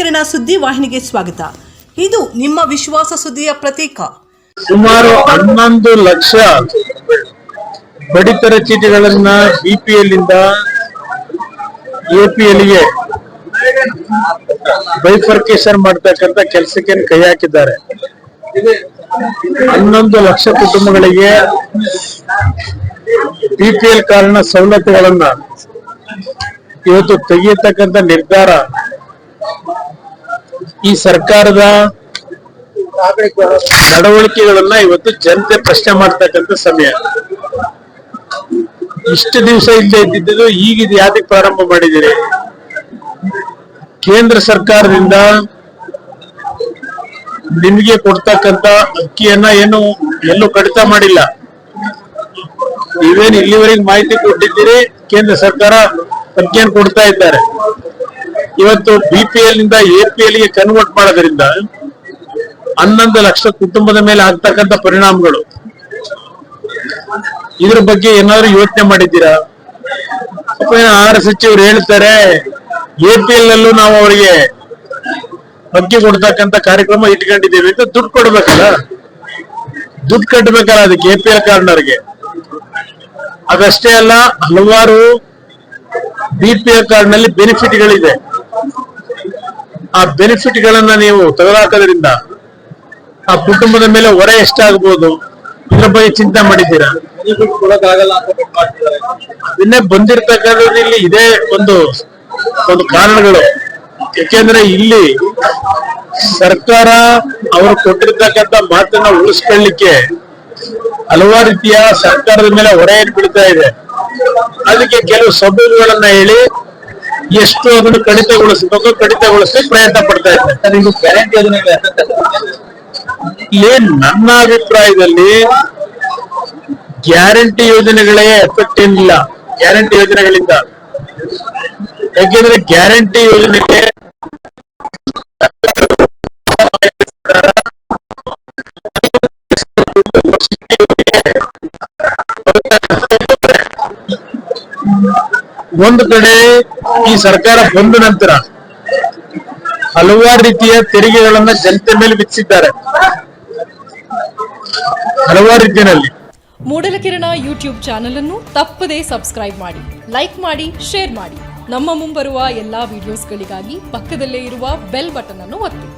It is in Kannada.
ಮೂಡಲಕಿರಣ ಸುದ್ದಿ ವಾಹಿನಿಗೆ ಸ್ವಾಗತ. ಇದು ನಿಮ್ಮ ವಿಶ್ವಾಸ ಸುದ್ದಿಯ ಪ್ರತೀಕ. ಸುಮಾರು ಹನ್ನೊಂದು ಲಕ್ಷ ಪಡಿತರ ಚೀಟಿಗಳನ್ನ ಬಿಪಿಎಲ್ ಇಂದ ಎಪಿಎಲ್ಗೆ ಬೈಫರ್ಕೇಶನ್ ಮಾಡ್ತಕ್ಕಂತ ಕೆಲಸಕ್ಕೆ ಕೈ ಹಾಕಿದ್ದಾರೆ. ಹನ್ನೊಂದು ಲಕ್ಷ ಕುಟುಂಬಗಳಿಗೆ ಬಿಪಿಎಲ್ ಕಾರಣ ಸವಲತ್ತುಗಳನ್ನ ಇವತ್ತು ತೆಗೆಯತಕ್ಕಂತ ನಿರ್ಧಾರ ಈ ಸರ್ಕಾರದ ನಡವಳಿಕೆಗಳನ್ನ ಇವತ್ತು ಜನತೆ ಪ್ರಶ್ನೆ ಮಾಡ್ತಕ್ಕಂಥ ಸಮಯ. ಇಷ್ಟು ದಿವಸ ಇಲ್ಲದೆ ಇದ್ದಿದ್ದು, ಈಗ ಇದು ಪ್ರಾರಂಭ ಮಾಡಿದಿರಿ ಕೇಂದ್ರ ಸರ್ಕಾರದಿಂದ ನಿಮಗೆ ಕೊಡ್ತಕ್ಕಂತ ಅಕ್ಕಿಯನ್ನ ಏನು ಎಲ್ಲೂ ಕಡಿತ ಮಾಡಿಲ್ಲ. ನೀವೇನು ಇಲ್ಲಿವರೆಗೆ ಮಾಹಿತಿ ಕೊಟ್ಟಿದ್ದೀರಿ? ಕೇಂದ್ರ ಸರ್ಕಾರ ಅಕ್ಕಿಯನ್ನು ಕೊಡ್ತಾ ಇದ್ದಾರೆ. ಇವತ್ತು ಬಿಪಿಎಲ್ನಿಂದ ಎಪಿಎಲ್ಗೆ ಕನ್ವರ್ಟ್ ಮಾಡೋದ್ರಿಂದ ಹನ್ನೊಂದು ಲಕ್ಷ ಕುಟುಂಬದ ಮೇಲೆ ಆಗ್ತಕ್ಕಂಥ ಪರಿಣಾಮಗಳು. ಇದ್ರ ಬಗ್ಗೆ ಏನಾದ್ರು ಯೋಚನೆ ಮಾಡಿದ್ದೀರಾ? ಆಹಾರ ಸಚಿವರು ಹೇಳ್ತಾರೆ ಎಪಿಎಲ್ ನಲ್ಲೂ ನಾವು ಅವರಿಗೆ ಅಕ್ಕಿ ಕೊಡ್ತಕ್ಕಂತ ಕಾರ್ಯಕ್ರಮ ಇಟ್ಕೊಂಡಿದ್ದೀವಿ ಅಂತ ದುಡ್ಡು ಕೊಡ್ಬೇಕಲ್ಲ? ದುಡ್ಡು ಕಟ್ಟಬೇಕಲ್ಲ ಅದಕ್ಕೆ ಎಪಿಎಲ್ ಕಾರ್ಡ್ನವ್ರಿಗೆ ಅದಷ್ಟೇ ಅಲ್ಲ, ಹಲವಾರು ಬಿಪಿಎಲ್ ಕಾರ್ಡ್ನಲ್ಲಿ ಬೆನಿಫಿಟ್ಗಳಿದೆ ಆ ಬೆನಿಫಿಟ್ ಗಳನ್ನ ನೀವು ತೆಗೆದುಹಾಕೋದ್ರಿಂದ ಆ ಕುಟುಂಬದ ಮೇಲೆ ಹೊರೆ ಎಷ್ಟಾಗ್ಬೋದು? ಇದ್ರ ಬಗ್ಗೆ ಚಿಂತೆ ಮಾಡಿದ್ದೀರಾ? ನಿನ್ನೆ ಬಂದಿರ್ತಕ್ಕಂಥದ್ದು ಇಲ್ಲಿ ಇದೇ ಒಂದು ಒಂದು ಕಾರಣಗಳು. ಯಾಕೆಂದ್ರೆ ಇಲ್ಲಿ ಸರ್ಕಾರ ಅವರು ಕೊಟ್ಟಿರ್ತಕ್ಕಂಥ ಮಾತನ್ನ ಉಳಿಸ್ಕೊಳ್ಳಿಕ್ಕೆ ಹಲವಾರು ರೀತಿಯ ಸರ್ಕಾರದ ಮೇಲೆ ಹೊರೆ ಏನ್ ಬೀಳ್ತಾ ಇದೆ. ಅದಕ್ಕೆ ಕೆಲವು ಸಬೂಬುಗಳನ್ನ ಹೇಳಿ ಎಷ್ಟು ಅದನ್ನು ಕಡಿತಗೊಳಿಸಬೇಕು ಕಡಿತಗೊಳಿಸಿ ಪ್ರಯತ್ನ ಪಡ್ತಾ ಇದ್ದಾರೆ. ನನ್ನ ಅಭಿಪ್ರಾಯದಲ್ಲಿ ಗ್ಯಾರಂಟಿ ಯೋಜನೆಗಳೇ ಎಫೆಕ್ಟ್ ಏನಿಲ್ಲ. ಗ್ಯಾರಂಟಿ ಯೋಜನೆಗಳಿಂದ. ಯಾಕೆಂದ್ರೆ ಗ್ಯಾರಂಟಿ ಯೋಜನೆಗೆ ಒಂದು ಕಡೆ ಈ ಸರ್ಕಾರ ಬಂದ ನಂತರ ಹಲವಾರು ರೀತಿಯ ತೆರಿಗೆಗಳನ್ನ ಜನತೆ ಮೇಲೆ ವಿಧಿಸಿದ್ದಾರೆ ಹಲವಾರು ರೀತಿಯಲ್ಲಿ. ಮೂಡಲಕಿರಣ ಯೂಟ್ಯೂಬ್ ಚಾನೆಲ್ ಅನ್ನು ತಪ್ಪದೇ ಸಬ್ಸ್ಕ್ರೈಬ್ ಮಾಡಿ, ಲೈಕ್ ಮಾಡಿ, ಶೇರ್ ಮಾಡಿ. ನಮ್ಮ ಮುಂಬರುವ ಎಲ್ಲಾ ವಿಡಿಯೋಸ್ಗಳಿಗಾಗಿ ಪಕ್ಕದಲ್ಲೇ ಇರುವ ಬೆಲ್ ಬಟನ್ ಅನ್ನು ಒತ್ತಿ.